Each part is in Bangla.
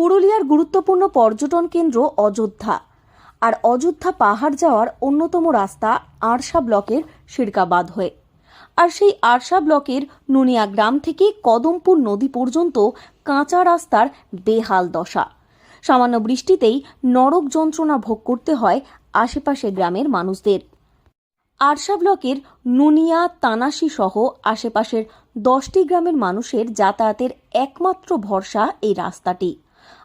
পুরুলিয়ার গুরুত্বপূর্ণ পর্যটন কেন্দ্র অযোধ্যা। আর অযোধ্যা পাহাড় যাওয়ার অন্যতম রাস্তা আরশা ব্লকের শিরকাবাদ হয়ে। আর সেই আরশা ব্লকের নুনিয়া গ্রাম থেকে কদমপুর নদী পর্যন্ত কাঁচা রাস্তার বেহাল দশা। সামান্য বৃষ্টিতেই নরক যন্ত্রণা ভোগ করতে হয় আশেপাশে গ্রামের মানুষদের। আরশা ব্লকের নুনিয়া তানাসি সহ আশেপাশের দশটি গ্রামের মানুষের যাতায়াতের একমাত্র ভরসা এই রাস্তাটি।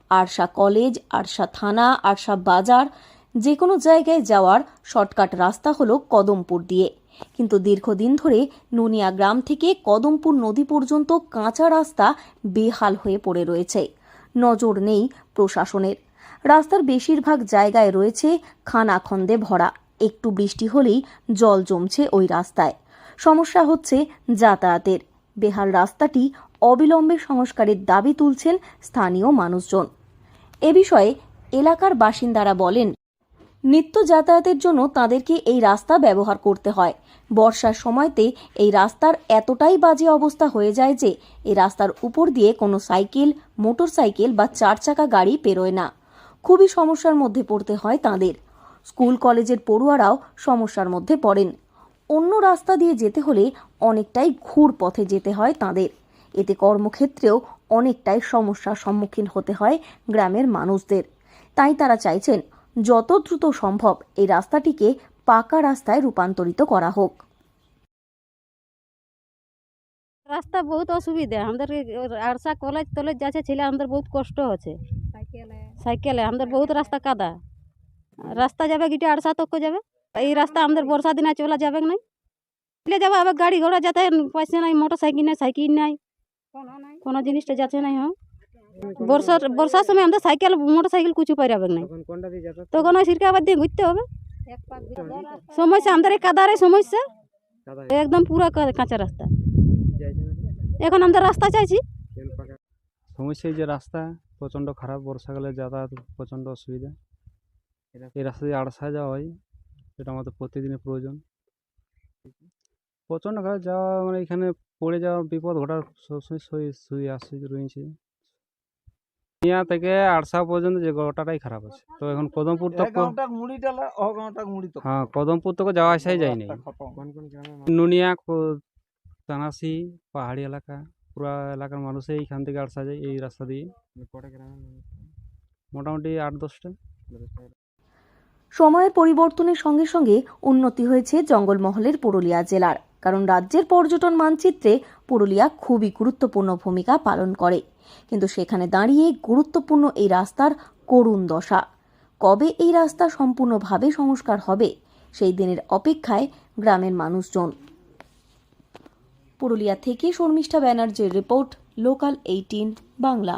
আরশা কলেজ আরশা থানা আরশা বাজার, যে কোনো জায়গায় যাওয়ার শর্টকাট রাস্তা হলো কদমপুর দিয়ে। কিন্তু দীর্ঘদিন ধরে নুনিয়া গ্রাম থেকে কদমপুর নদী পর্যন্ত কাঁচা রাস্তা বেহাল হয়ে পড়ে রয়েছে। নজর নেই প্রশাসনের। রাস্তার বেশিরভাগ জায়গায় রয়েছে খানাখন্দে ভরা। একটু বৃষ্টি হলেই জল জমছে ওই রাস্তায়। সমস্যা হচ্ছে যাতায়াতের। বেহাল রাস্তাটি অবিলম্বে সংস্কারের দাবি তুলছেন স্থানীয় মানুষজন। এ বিষয়ে এলাকার বাসিন্দারা বলেন, নিত্য যাতায়াতের জন্য তাদেরকে এই রাস্তা ব্যবহার করতে হয়। বর্ষার সময়তে এই রাস্তার এতটাই বাজে অবস্থা হয়ে যায় যে এই রাস্তার উপর দিয়ে কোনো সাইকেল, মোটরসাইকেল বা চার চাকা গাড়ি পেরোয় না। খুবই সমস্যার মধ্যে পড়তে হয় তাদের। স্কুল, কলেজের পড়ুয়ারাও সমস্যার মধ্যে পড়েন। অন্য রাস্তা দিয়ে যেতে হলে অনেকটাই ঘুর পথে যেতে হয় তাদের। এতে কর্মক্ষেত্রেও অনেকটাই সমস্যার সম্মুখীন হতে হয় গ্রামের মানুষদের। তাই তারা চাইছেন যত দ্রুত সম্ভব এই রাস্তাটিকে পাকা রাস্তায় রূপান্তরিত করা হোক। রাস্তা বহুত অসুবিধা। আমাদের আরসা কলেজ টলেজ যাচ্ছে ছেলে আমাদের বহুত কষ্ট হচ্ছে। সাইকেলে আমাদের বহুত রাস্তা কাদা। রাস্তা যাবে গিটে আরসা তক যাবে। এই রাস্তা আমাদের বর্ষা দিনে চলা যাবে নাই। চলে যাবে আবার গাড়ি ঘোড়া যাতে পয়সা নাই মোটর সাইকেল নাই সাইকেল নাই। কোনো জিনিসটা যাচ্ছে নাই হ্যাঁ? বর্ষার বর্ষার সময় আমাদের সাইকেল মোটর সাইকেল কিছু পাইরাবে নাই। তখন ওই সিরকাবাদ দিয়ে ঘুরতে হবে। সমস্যা আমাদের এই কাদারে সমস্যা। একদম পুরো কাঁচা রাস্তা। এখন আমরা রাস্তা চাইছি। সমস্যা এই যে রাস্তা প্রচণ্ড খারাপ বর্ষাকালে যাতায়াত প্রচণ্ড অসুবিধা। এই রাস্তা দিয়ে আড়সা যাওয়া হয় সেটা আমাদের প্রতিদিনের প্রয়োজন। প্রচণ্ড খারাপ যাওয়া মানে এখানে পড়ে যাওয়ার বিপদ ঘটার সবসময় সই সই আসছে রয়েছে। নিয়া থেকে আড়সা পর্যন্ত যে গোটাটাই খারাপ আছে। তো এখন কদমপুর তো তো। হ্যাঁ কদমপুর থেকে যাওয়া আসাই যায় নাই নুনিয়া কো- তানাসি পাহাড়ি এলাকা পুরা এলাকার মানুষে এইখান থেকে আড়সা যায় এই রাস্তা দিয়ে। মোটামুটি আট দশটা। সময়ের পরিবর্তনের সঙ্গে সঙ্গে উন্নতি হয়েছে জঙ্গলমহলের পুরুলিয়া জেলার। কারণ রাজ্যের পর্যটন মানচিত্রে পুরুলিয়া খুবই গুরুত্বপূর্ণ ভূমিকা পালন করে। কিন্তু সেখানে দাঁড়িয়ে গুরুত্বপূর্ণ এই রাস্তার করুণ দশা। কবে এই রাস্তা সম্পূর্ণভাবে সংস্কার হবে, সেই দিনের অপেক্ষায় গ্রামের মানুষজন। পুরুলিয়া থেকে শর্মিষ্ঠা ব্যানার্জির রিপোর্ট, লোকাল এইটিন, বাংলা।